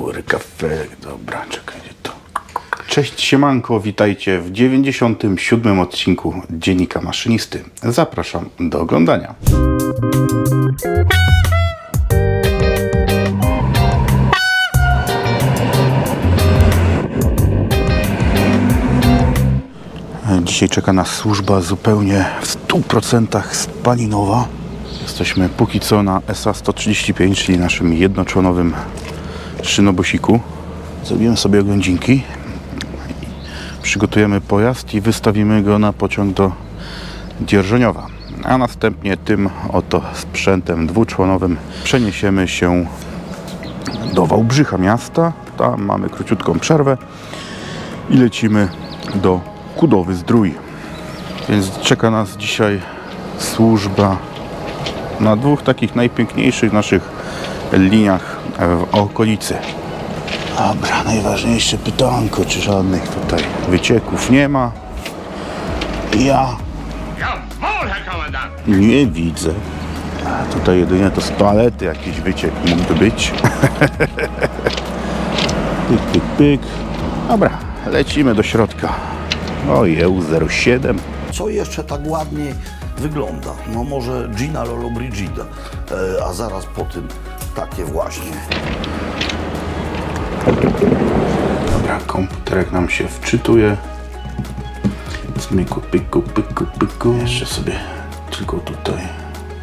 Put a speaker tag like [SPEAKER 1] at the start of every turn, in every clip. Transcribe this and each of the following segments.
[SPEAKER 1] Power Cafe. Dobra, czekaj, gdzie to. Cześć siemanko, witajcie w 97 odcinku Dziennika Maszynisty. Zapraszam do oglądania. Dzisiaj czeka nas służba zupełnie w 100% spalinowa. Jesteśmy póki co na SA-135, czyli naszym jednoczłonowym szynobosiku. Zrobimy sobie oględzinki. Przygotujemy pojazd i wystawimy go na pociąg do Dzierżoniowa. A następnie tym oto sprzętem dwuczłonowym przeniesiemy się do Wałbrzycha miasta. Tam mamy króciutką przerwę i lecimy do Kudowy Zdrój. Więc czeka nas dzisiaj służba na dwóch takich najpiękniejszych naszych liniach w okolicy. Dobra, najważniejsze pytanko, czy żadnych tutaj wycieków nie ma. Ja nie widzę. A Tutaj jedynie to z toalety jakiś wyciek mógłby być. pyk, pyk, pyk. Dobra, lecimy do środka. Ojeł 07.
[SPEAKER 2] Co jeszcze tak ładnie wygląda? No może Gina Lollobrigida, e, a zaraz po tym takie właśnie.
[SPEAKER 1] Dobra, komputerek nam się wczytuje. Zmyku, pyku, pyku, pyku. Jeszcze sobie tylko tutaj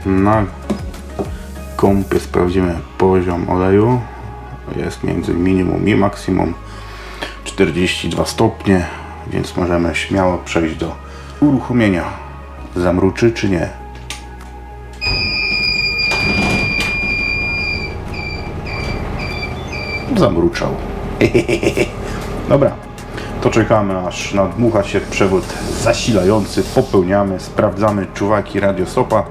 [SPEAKER 1] na kompie sprawdzimy poziom oleju. Jest między minimum i maksimum 42 stopnie, więc możemy śmiało przejść do uruchomienia. Zamruczy czy nie? Zamruczał. Dobra, to czekamy aż nadmucha się przewód zasilający, popełniamy, sprawdzamy czuwaki radiostopa,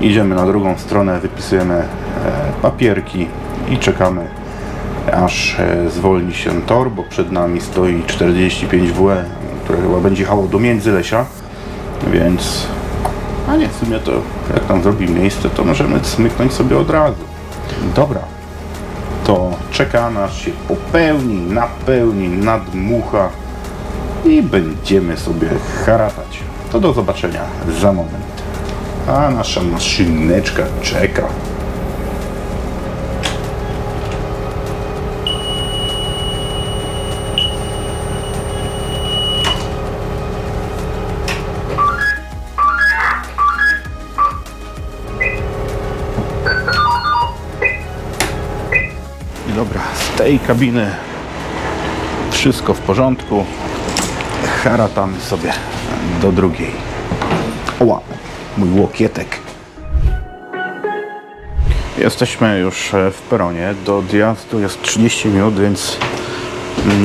[SPEAKER 1] idziemy na drugą stronę, wypisujemy e, papierki i czekamy aż e, zwolni się tor, bo przed nami stoi 45WE, które chyba będzie jechało do Międzylesia, więc a nie, w sumie to jak tam zrobi miejsce, to możemy smyknąć sobie od razu. Dobra, to czeka nas się popełni, napełni, nadmucha i będziemy sobie haratać. To do zobaczenia za moment. A nasza maszyneczka czeka. Kabiny wszystko w porządku. Haratamy sobie do drugiej. Oła, mój łokietek. Jesteśmy już e, w peronie. Do odjazdu jest 30 minut, więc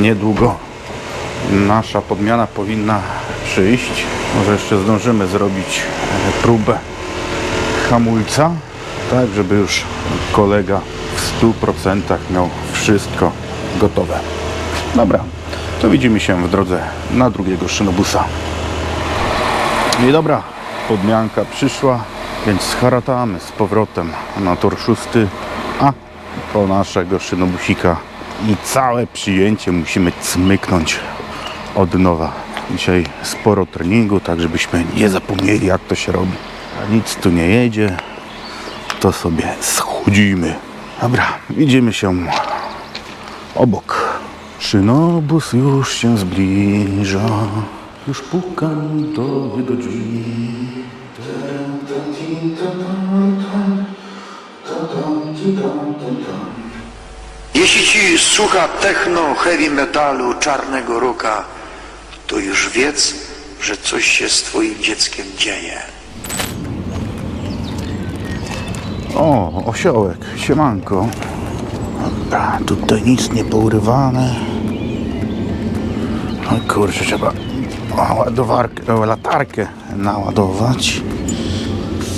[SPEAKER 1] niedługo nasza podmiana powinna przyjść. Może jeszcze zdążymy zrobić e, próbę hamulca, tak żeby już kolega w 100% miał wszystko gotowe. Dobra, to widzimy się w drodze na drugiego szynobusa. I dobra, podmianka przyszła, więc haratamy z powrotem na tor szósty, a po naszego szynobusika i całe przyjęcie musimy cmyknąć od nowa. Dzisiaj sporo treningu, tak żebyśmy nie zapomnieli jak to się robi. A nic tu nie jedzie, to sobie schudzimy. Dobra, widzimy się obok. Szynobus już się zbliża, już pukam do jego drzwi.
[SPEAKER 3] Jeśli ci słucha techno, heavy metalu, czarnego rocka, to już wiedz, że coś się z twoim dzieckiem dzieje.
[SPEAKER 1] O, osiołek, siemanko. Dobra, tutaj nic nie pourywane. O kurczę, trzeba ładowarkę, o, latarkę naładować.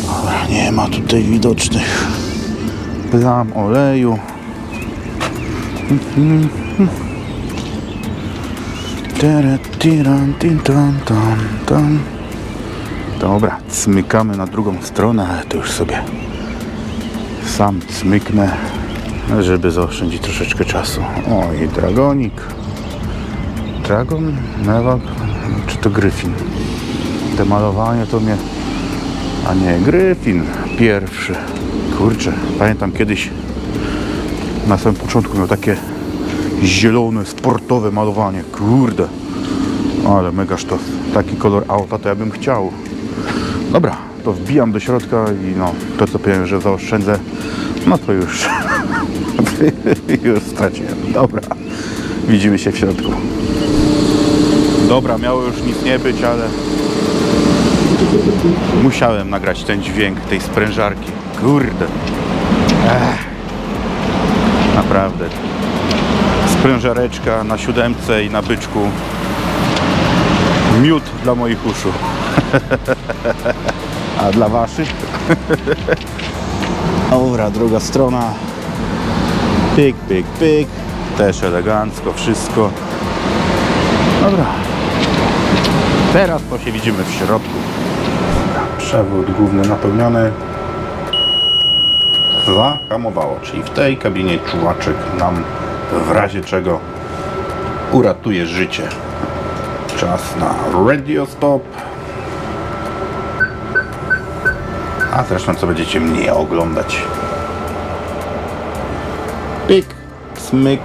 [SPEAKER 1] Dobra, nie ma tutaj widocznych plam oleju. Dobra, smykamy na drugą stronę, ale to już sobie sam smyknę. Żeby zaoszczędzić troszeczkę czasu. O, i dragonik. Dragon? Newak? Czy to Gryfin? Te malowanie to mnie... A nie, Gryfin pierwszy. Kurczę, pamiętam kiedyś na samym początku miał takie zielone, sportowe malowanie. Kurde. Ale mega sztos. Taki kolor auta to ja bym chciał. Dobra, to wbijam do środka i no, to co powiem, że zaoszczędzę, no to już, już straciłem. Dobra, widzimy się w środku. Dobra, miało już nic nie być, ale musiałem nagrać ten dźwięk tej sprężarki. Kurde. Ech. Naprawdę. Sprężareczka na siódemce i na byczku. Miód dla moich uszu. A dla waszych? Dobra, druga strona. Pyk, pyk, pyk. Też elegancko wszystko. Dobra. Teraz to się widzimy w środku. Przewód główny napełniony. Zahamowało, czyli w tej kabinie czułaczek nam w razie czego uratuje życie. Czas na radio stop. A zresztą co będziecie mnie oglądać. Pyk, smyk.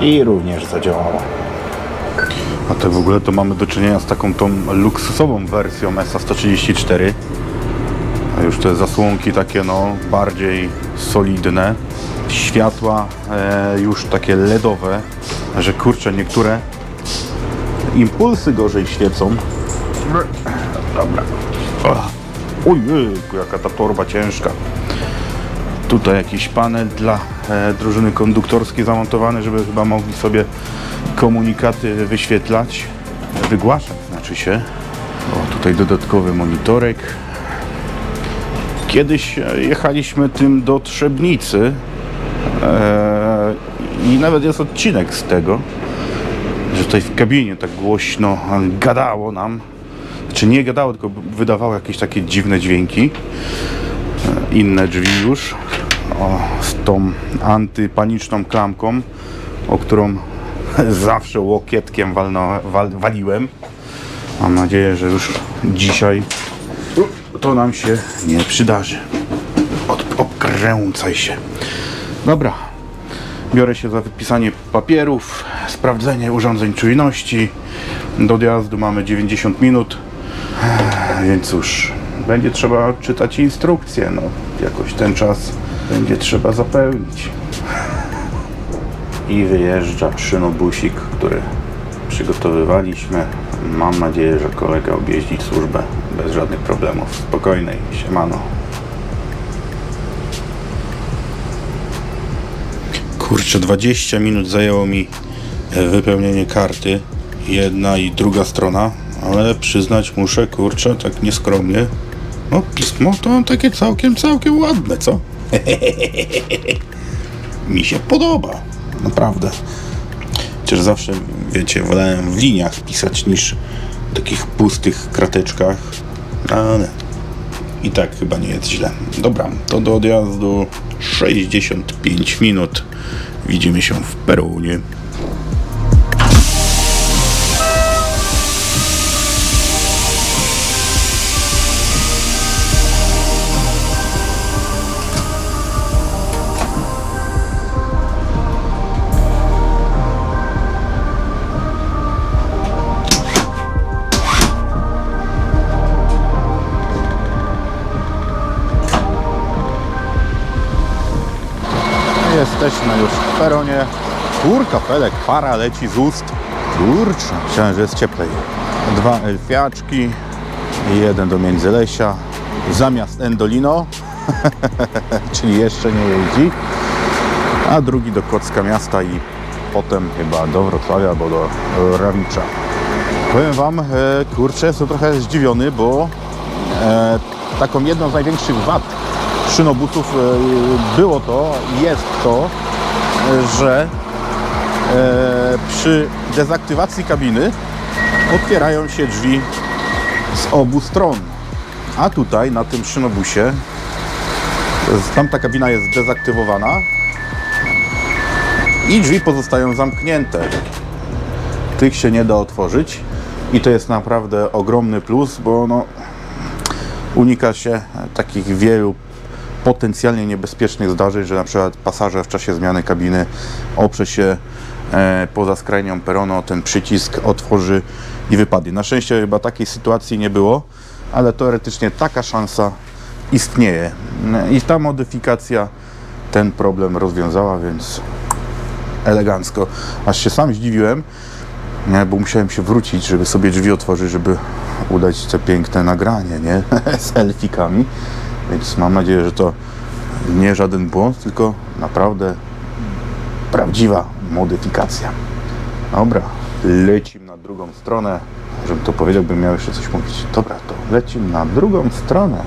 [SPEAKER 1] I również zadziałało. A to w ogóle to mamy do czynienia z taką tą luksusową wersją SA134. A już te zasłonki takie no bardziej solidne. Światła e, już takie LEDowe, że kurczę niektóre impulsy gorzej świecą. Dobra. Ojejku, jaka ta torba ciężka. Tutaj jakiś panel dla e, drużyny konduktorskiej zamontowany, żeby chyba mogli sobie komunikaty wyświetlać. Wygłaszać znaczy się. O, tutaj dodatkowy monitorek. Kiedyś e, jechaliśmy tym do Trzebnicy e, i nawet jest odcinek z tego, że tutaj w kabinie tak głośno gadało nam. Czy nie gadało, tylko wydawało jakieś takie dziwne dźwięki. E, Inne drzwi już. O, z tą antypaniczną klamką, o którą zawsze łokietkiem walno, wal, waliłem. Mam nadzieję, że już dzisiaj to nam się nie przydarzy. Od, obkręcaj się. Dobra. Biorę się za wypisanie papierów, sprawdzenie urządzeń czujności. Do odjazdu mamy 90 minut. Więc cóż, będzie trzeba czytać instrukcje. No, jakoś ten czas będzie trzeba zapełnić. I wyjeżdża szynobusik, który przygotowywaliśmy. Mam nadzieję, że kolega objeździ służbę bez żadnych problemów. Spokojnej, siemano. Kurczę, 20 minut zajęło mi wypełnienie karty. Jedna i druga strona, ale przyznać muszę, kurczę, tak nieskromnie. No pismo to takie całkiem, całkiem ładne, co? mi się podoba. Naprawdę. Chociaż zawsze, wiecie, wolałem w liniach pisać niż w takich pustych krateczkach. Ale i tak chyba nie jest źle. Dobra, to do odjazdu 65 minut. Widzimy się w Perunie. Peronie. Kurka, Felek, para leci z ust. Kurczę, myślałem, że jest cieplej. Dwa elfiaczki, jeden do Międzylesia, zamiast Endolino, czyli jeszcze nie jeździ, a drugi do Kocka Miasta i potem chyba do Wrocławia albo do Rawicza. Powiem Wam, e, kurczę, jestem trochę zdziwiony, bo e, taką jedną z największych wad szynobusów e, było to, jest to, że e, przy dezaktywacji kabiny otwierają się drzwi z obu stron. A tutaj na tym szynobusie tamta kabina jest dezaktywowana i drzwi pozostają zamknięte. Tych się nie da otworzyć i to jest naprawdę ogromny plus, bo no, unika się takich wielu potencjalnie niebezpiecznych zdarzeń, że na przykład pasażer w czasie zmiany kabiny oprze się e, poza skrajnią peronu, ten przycisk otworzy i wypadnie. Na szczęście chyba takiej sytuacji nie było, ale teoretycznie taka szansa istnieje. I ta modyfikacja ten problem rozwiązała, więc elegancko. Aż się sam zdziwiłem, nie, bo musiałem się wrócić, żeby sobie drzwi otworzyć, żeby udać te piękne nagranie, nie? Z elfikami. Więc mam nadzieję, że to nie żaden błąd, tylko naprawdę prawdziwa modyfikacja. Dobra, lecimy na drugą stronę. Żebym to powiedział, bym miał jeszcze coś mówić. Dobra, to lecimy na drugą stronę.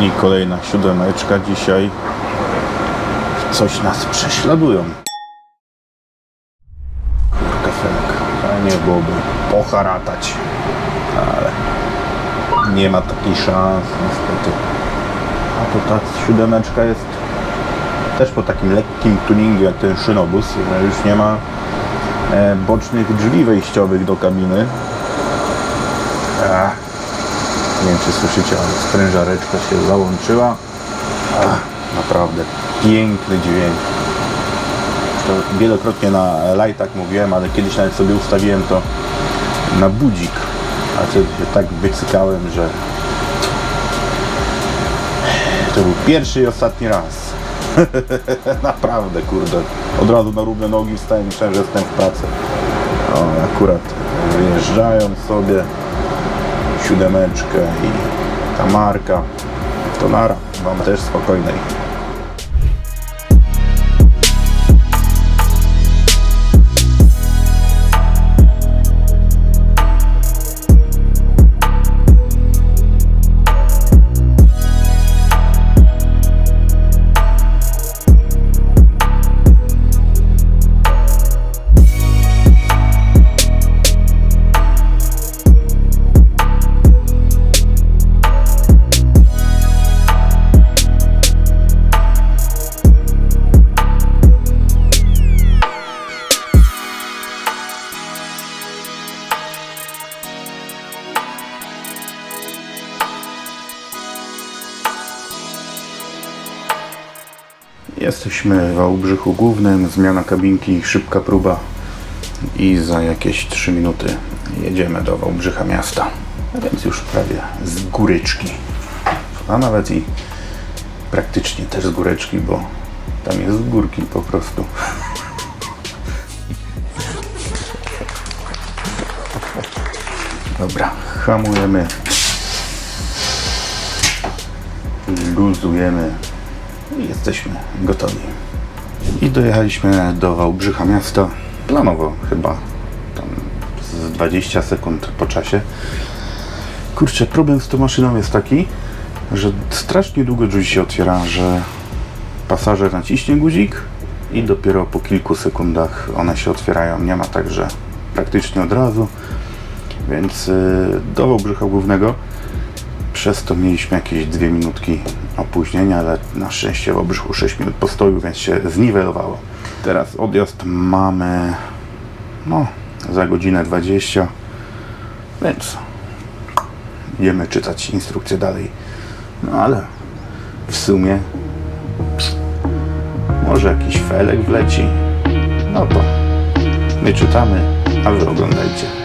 [SPEAKER 1] I kolejna siódemeczka dzisiaj. Coś nas prześladują. Kafelek. Fajnie byłoby poharatać, ale nie ma takiej szans niestety. A to ta siódemeczka jest też po takim lekkim tuningu jak ten szynobus, że już nie ma e, bocznych drzwi wejściowych do kabiny. Ach, nie wiem czy słyszycie, ale sprężareczka się załączyła. Ach, naprawdę piękny dźwięk. To wielokrotnie na lightach mówiłem, ale kiedyś nawet sobie ustawiłem to na budzik. A wtedy się tak wycykałem, że to był pierwszy i ostatni raz. Naprawdę, kurde. Od razu na równe nogi wstałem myślałem, że jestem w pracy. O, akurat wyjeżdżając sobie siódemeczkę i ta marka, to nara, mam też spokojnej. Jesteśmy w Wałbrzychu Głównym, zmiana kabinki, szybka próba i za jakieś 3 minuty jedziemy do Wałbrzycha miasta. A więc już prawie z góryczki. A nawet i praktycznie też z góreczki, bo tam jest z górki po prostu. Dobra, hamujemy. Luzujemy i jesteśmy gotowi. I dojechaliśmy do Wałbrzycha miasta. Planowo chyba tam z 20 sekund po czasie. Kurczę, problem z tą maszyną jest taki, że strasznie długo drzwi się otwiera, że pasażer naciśnie guzik i dopiero po kilku sekundach one się otwierają. Nie ma tak, że praktycznie od razu. Więc yy, do Wałbrzycha Głównego przez to mieliśmy jakieś dwie minutki opóźnienia, ale na szczęście w Obrzychu 6 minut postoju, więc się zniwelowało. Teraz odjazd mamy no, za godzinę 20, więc idziemy czytać instrukcję dalej. No ale w sumie może jakiś felek wleci. No to my czytamy, a wy oglądajcie.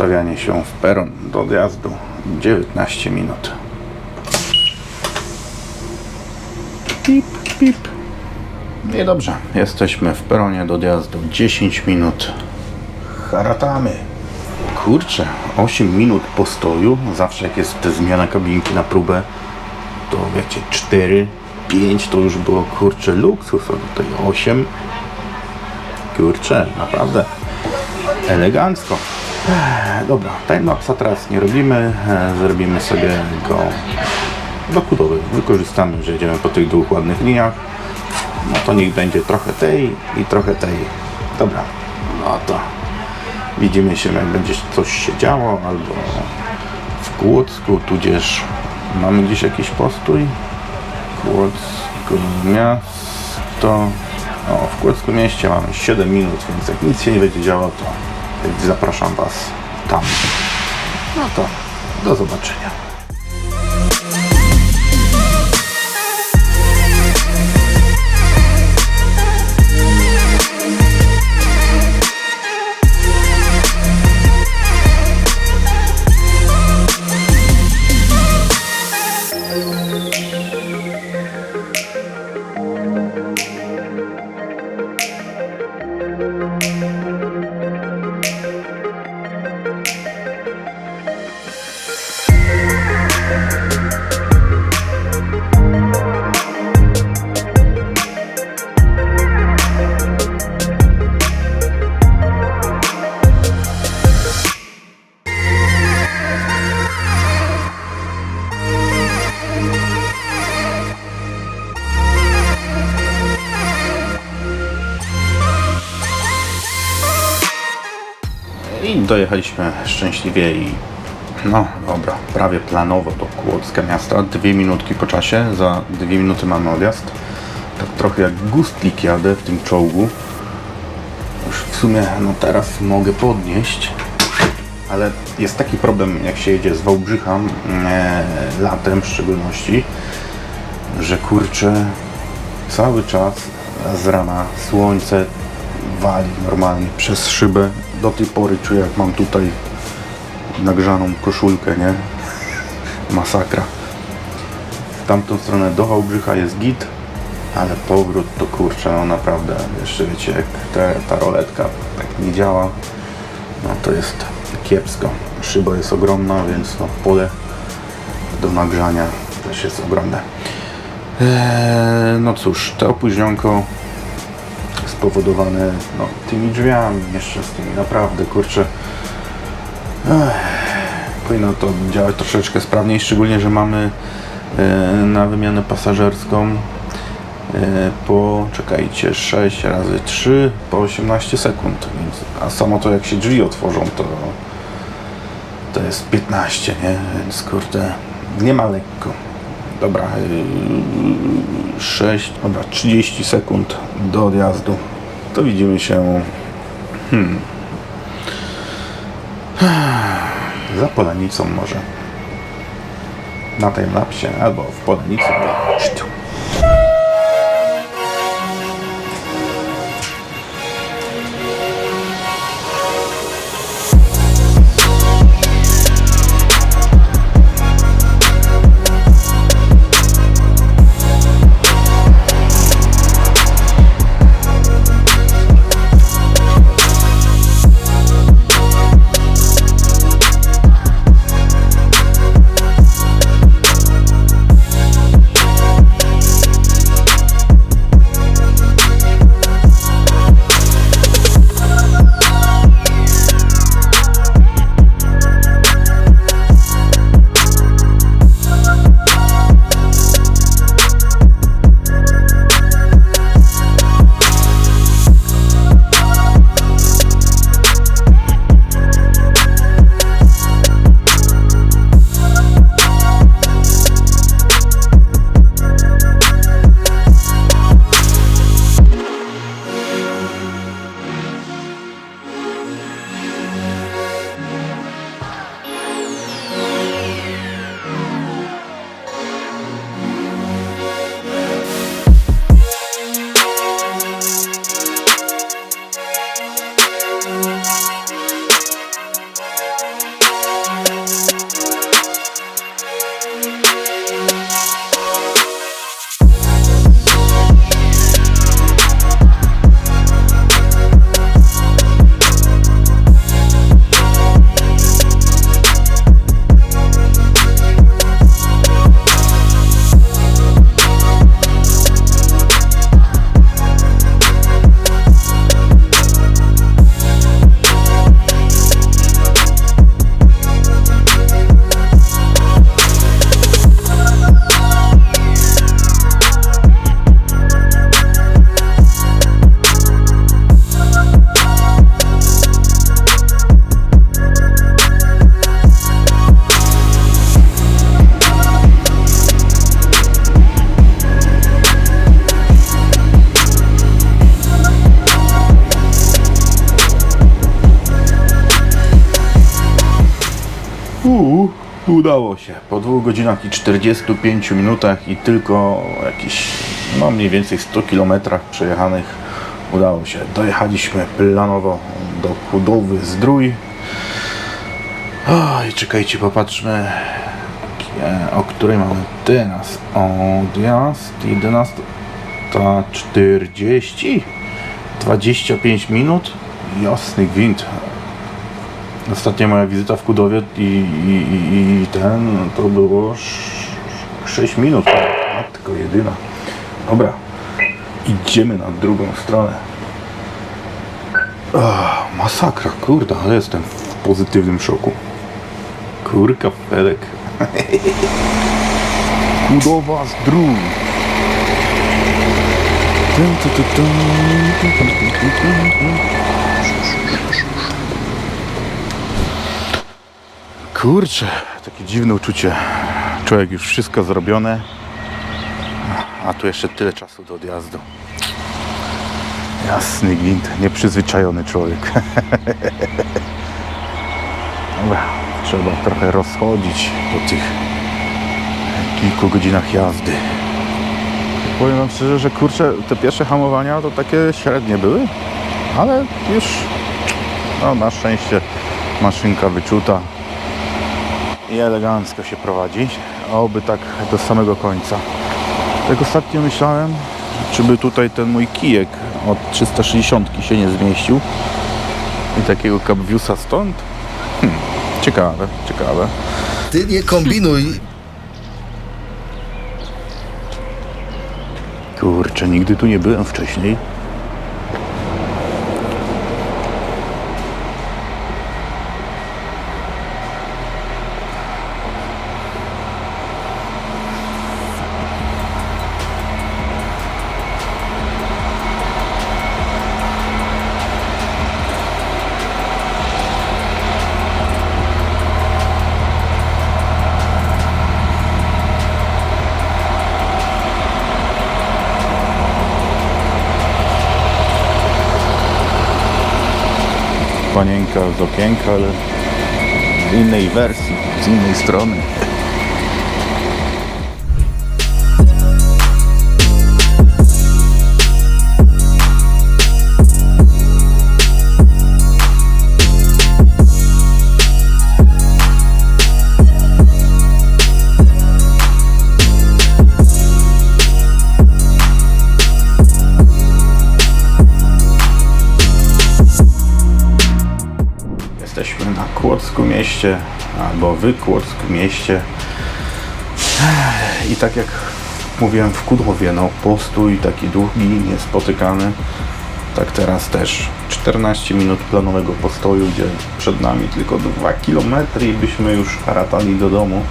[SPEAKER 1] Przestawianie się w peron do odjazdu 19 minut. Pip, pip. No I dobrze, jesteśmy w peronie do odjazdu 10 minut. Haratamy. Kurczę, 8 minut postoju. Zawsze jak jest zmiana kabinki na próbę, to wiecie, 4, 5 to już było kurczę luksus, a tutaj 8. Kurczę, naprawdę elegancko. Dobra, timelapsa teraz nie robimy, e, zrobimy sobie go dokudowy. Wykorzystamy, że jedziemy po tych dwóch ładnych liniach. No to niech będzie trochę tej i trochę tej. Dobra, no to widzimy się jak będzie coś się działo albo w Kłodzku, tudzież mamy gdzieś jakiś postój. Kłodzko miasto. O, w Kłodzku mieście mamy 7 minut, więc jak nic się nie będzie działo, to zapraszam Was tam. No to do zobaczenia. I dojechaliśmy szczęśliwie i no dobra, prawie planowo do Kłodzka miasta. Dwie minutki po czasie, za dwie minuty mamy odjazd. Tak trochę jak gustlik jadę w tym czołgu. Już w sumie no teraz mogę podnieść, ale jest taki problem jak się jedzie z Wałbrzycha e, latem w szczególności, że kurczę cały czas z rana słońce wali normalnie przez szybę. Do tej pory czuję jak mam tutaj nagrzaną koszulkę, nie? Masakra. W tamtą stronę do Wałbrzycha jest git, ale powrót to kurczę, no naprawdę, jeszcze wiecie, jak te, ta roletka tak nie działa, no to jest kiepsko. Szyba jest ogromna, więc no pole do nagrzania też jest ogromne. Eee, no cóż, to opóźnionko spowodowane no, tymi drzwiami tymi naprawdę kurczę. Powinno to działać troszeczkę sprawniej szczególnie, że mamy e, na wymianę pasażerską e, po czekajcie 6 razy 3 po 18 sekund więc, a samo to jak się drzwi otworzą to to jest 15 nie? Więc kurde nie ma lekko dobra yy, 6 dobra 30 sekund do odjazdu. To widzimy się. Hmm, za Polanicą może. Na timelapsie albo w Polanicy Udało się. Po dwóch godzinach i 45 minutach i tylko jakieś, no mniej więcej 100 kilometrach przejechanych udało się. Dojechaliśmy planowo do Kudowy Zdrój. O, i czekajcie, popatrzmy, e, o której mamy teraz. Odjazd 11, ta 40, 25 minut. Jasny gwint. Ostatnia moja wizyta w Kudowie i, i, i, ten to było 6 minut. Matko jedyna. Dobra, idziemy na drugą stronę. Masakra, kurde, ale jestem w pozytywnym szoku. Kurka Felek. Kudowa. Tum, tu, tu, tum, tum, tum, tum, tum, tum, tum. Kurczę, takie dziwne uczucie. Człowiek już wszystko zrobione, a tu jeszcze tyle czasu do odjazdu. Jasny gwint, nieprzyzwyczajony człowiek. Trzeba trochę rozchodzić po tych kilku godzinach jazdy. Powiem wam szczerze, że kurczę, te pierwsze hamowania to takie średnie były, ale już no, na szczęście maszynka wyczuta i elegancko się prowadzi. Oby tak do samego końca. Tak ostatnio myślałem, czy by tutaj ten mój kijek od 360 się nie zmieścił i takiego Capviusa stąd. Hmm, ciekawe, ciekawe.
[SPEAKER 4] Ty nie kombinuj.
[SPEAKER 1] Kurczę, nigdy tu nie byłem wcześniej. Panienka z okienka, ale w innej wersji, z innej strony. Kłodzku mieście, albo w Kłodzku mieście. I tak jak mówiłem w Kudłowie, no postój taki długi, niespotykany. Tak teraz też 14 minut planowego postoju, gdzie przed nami tylko 2 km i byśmy już haratali do domu.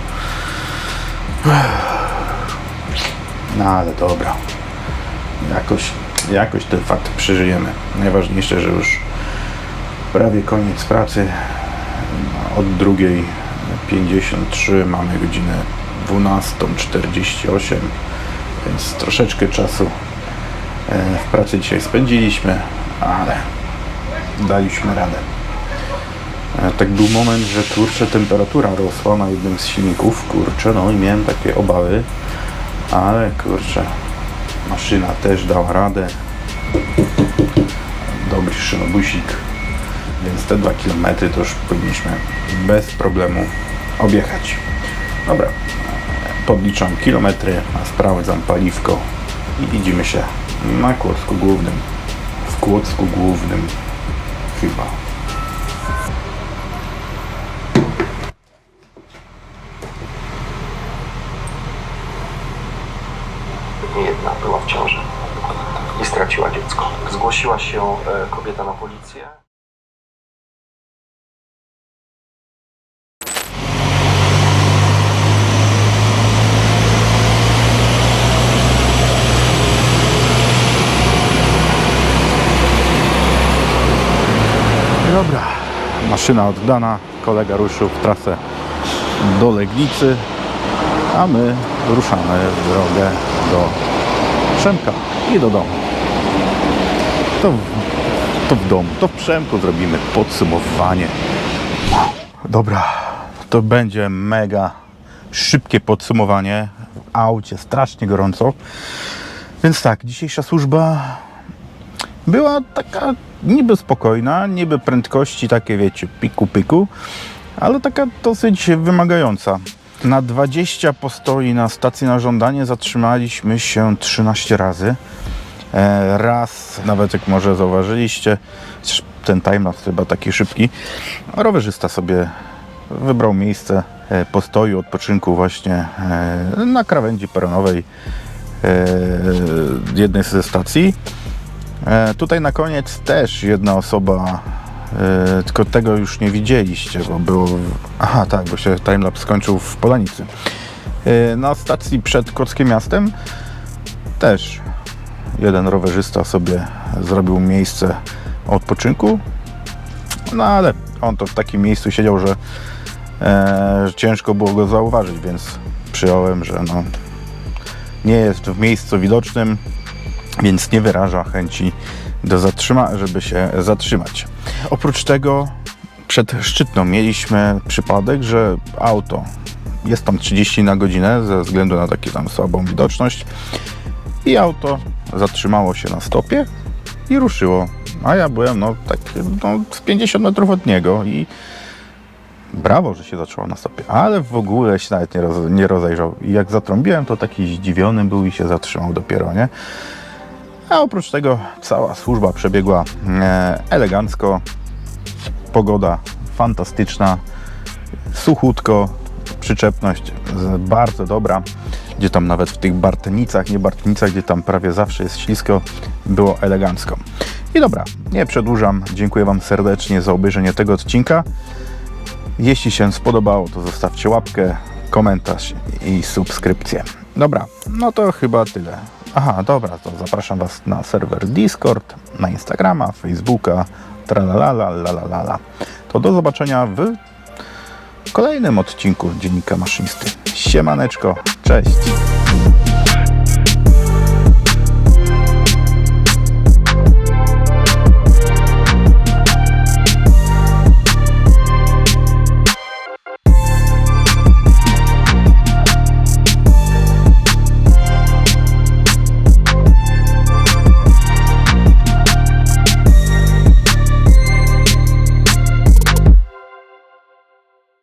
[SPEAKER 1] No ale dobra. Jakoś, jakoś ten fakt przeżyjemy. Najważniejsze, że już prawie koniec pracy. Od drugiej 53 mamy godzinę 12.48, więc troszeczkę czasu e, w pracy dzisiaj spędziliśmy, ale daliśmy radę. E, Tak był moment, że kurczę temperatura rosła na jednym z silników, kurczę, no i miałem takie obawy, ale kurczę, maszyna też dała radę. Dobry szynobusik, więc te 2 km to już powinniśmy bez problemu objechać. Dobra, podliczam kilometry, a sprawdzam paliwko i widzimy się na Kłodzku Głównym. W Kłodzku Głównym chyba.
[SPEAKER 5] Jedna była w ciąży i straciła dziecko. Zgłosiła się e, kobieta na policję.
[SPEAKER 1] Dobra, maszyna oddana, kolega ruszył w trasę do Legnicy, a my ruszamy w drogę do Przemka i do domu. To w, to w domu, to w Przemku zrobimy podsumowanie. Dobra, to będzie mega szybkie podsumowanie. W aucie strasznie gorąco. Więc tak, dzisiejsza służba była taka niby spokojna, niby prędkości takie, wiecie, piku piku, ale taka dosyć wymagająca. Na 20 postoi na stacji na żądanie zatrzymaliśmy się 13 razy. E, Raz, nawet jak może zauważyliście, ten timelapse chyba taki szybki, rowerzysta sobie wybrał miejsce e, postoju, odpoczynku właśnie e, na krawędzi peronowej e, jednej ze stacji. E, Tutaj na koniec też jedna osoba, e, tylko tego już nie widzieliście, bo było. Aha, tak, bo się timelapse skończył w Polanicy. E, Na stacji przed Kockim Miastem też jeden rowerzysta sobie zrobił miejsce odpoczynku. No ale on to w takim miejscu siedział, że e, że ciężko było go zauważyć, więc przyjąłem, że no, nie jest w miejscu widocznym, więc nie wyraża chęci do zatrzyma, żeby się zatrzymać. Oprócz tego przed Szczytną mieliśmy przypadek, że auto jest tam 30 na godzinę ze względu na taką tam słabą widoczność i auto zatrzymało się na stopie i ruszyło. A ja byłem no tak no, z 50 metrów od niego i brawo, że się zaczęło na stopie, ale w ogóle się nawet nie, roz, nie rozejrzał. I jak zatrąbiłem, to taki zdziwiony był i się zatrzymał dopiero, nie? A oprócz tego cała służba przebiegła e, elegancko. Pogoda fantastyczna, suchutko, przyczepność bardzo dobra. Gdzie tam nawet w tych Bartnicach, nie Bartnicach, gdzie tam prawie zawsze jest ślisko, było elegancko. I dobra, nie przedłużam. Dziękuję Wam serdecznie za obejrzenie tego odcinka. Jeśli się spodobało, to zostawcie łapkę, komentarz i subskrypcję. Dobra, no to chyba tyle. Aha, dobra, to zapraszam Was na serwer Discord, na Instagrama, Facebooka, tralalala, lalalala. To do zobaczenia w kolejnym odcinku Dziennika Maszynisty. Siemaneczko, cześć!